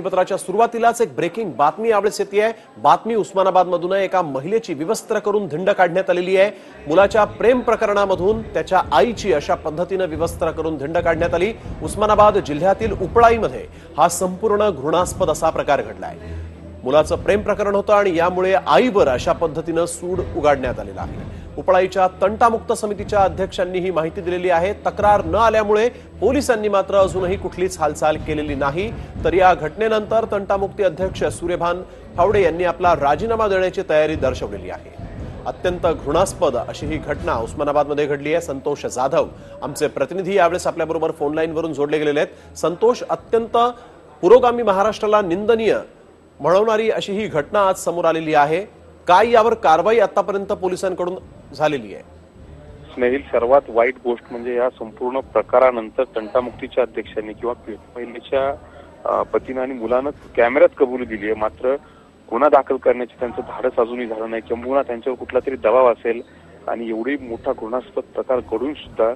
पत्राच्या सुरुवातीलाच एक ब्रेकिंग बातमी यावेळेस येते आहे बातमी उस्मानाबादमधून एका महिलेची विवस्त्र करून धिंड काढण्यात आलेली आहे. मुलाच्या प्रेम प्रकरणामधून त्याच्या आईची अशा पद्धतीनं विवस्त्र करून धिंड काढण्यात आली. उस्मानाबाद जिल्ह्यातील उपळाईमध्ये हा संपूर्ण घृणास्पद असा प्रकार घडलाय. मुलाचं प्रेम प्रकरण होतं आणि यामुळे आईवर अशा पद्धतीनं सूड उगाडण्यात आलेला आहे. उपळाईच्या तंटामुक्त समितीच्या अध्यक्षांनी ही माहिती दिलेली आहे. तक्रार न आल्यामुळे पोलिसांनी मात्र अजूनही कुठलीच हालचाल केलेली नाही. तर या घटनेनंतर तंटामुक्ती अध्यक्ष सूर्यभान फावडे यांनी आपला राजीनामा देण्याची तयारी दर्शवलेली आहे. अत्यंत घृणास्पद अशी ही घटना उस्मानाबादमध्ये घडली आहे. संतोष जाधव आमचे प्रतिनिधी यावेळेस आपल्याबरोबर फोन लाईनवरून जोडले गेलेले आहेत. संतोष अत्यंत पुरोगामी महाराष्ट्राला निंदनीय म्हणवणारी अशी ही घटना आज समोर आलेली आहे. काय यावर कारवाई आतापर्यंत पोलिसांकडून झालेली आहे. स्नेहिल सर्वात वाईट गोष्ट म्हणजे या संपूर्ण प्रकारानंतर तंटामुक्तीच्या अध्यक्षांनी किंवा महिलेच्या पतीनं आणि मुलानं कॅमेऱ्यात कबुली दिली आहे. मात्र गुन्हा दाखल करण्याचे त्यांचं धाडस अजूनही झालं नाही. किंबहुना त्यांच्यावर कुठला तरी दबाव असेल आणि एवढी मोठा घृणास्पद प्रकार घडून सुद्धा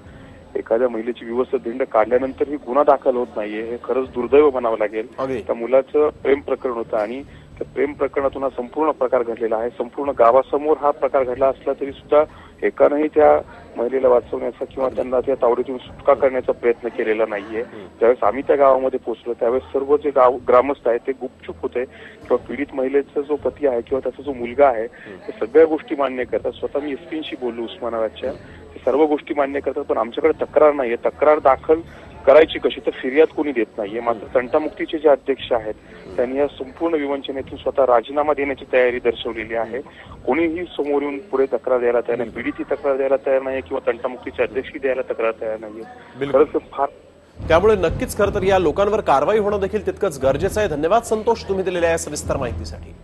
एखाद्या महिलेची व्यवस्थित धिंड काढल्यानंतरही गुन्हा दाखल होत नाहीये. हे खरंच दुर्दैव म्हणावं लागेल. त्या मुलाचं प्रेम प्रकरण होतं आणि त्या प्रेम प्रकरणातून हा संपूर्ण प्रकार घडलेला आहे. संपूर्ण गावासमोर हा प्रकार घडला असला तरी सुद्धा एकानंही त्या महिलेला वाचवण्याचा किंवा त्यांना त्या तावडीतून सुटका करण्याचा प्रयत्न केलेला नाहीये. ज्यावेळेस आम्ही त्या गावामध्ये पोहोचलो त्यावेळेस सर्व जे गाव ग्रामस्थ आहेत ते गुपचूप होते. किंवा पीडित महिलेचा जो पती आहे किंवा त्याचा जो मुलगा आहे ते सगळ्या गोष्टी मान्य करतात. स्वतः मी एसपींशी बोललो उस्मानाबादच्या. ते सर्व गोष्टी मान्य करतात पण आमच्याकडे तक्रार नाहीये. तक्रार दाखल करायची कशी तर फिर्याद कोणी देत नाहीये. मात्र तंटामुक्तीचे जे अध्यक्ष आहेत त्यांनी या संपूर्ण विवंचनेतून स्वतः राजीनामा देण्याची तयारी दर्शवलेली आहे. कोणीही समोर येऊन पुढे तक्रार द्यायला तयार नाही. पीडित तक्रार द्यायला तयार नाही किंवा तंटामुक्तीचे अध्यक्षही द्यायला तक्रार तयार नाहीये. खरंच फार त्यामुळे नक्कीच खरं तर या लोकांवर कारवाई होणं देखील तितकंच गरजेचं आहे. धन्यवाद संतोष तुम्ही दिलेल्या या सविस्तर माहितीसाठी.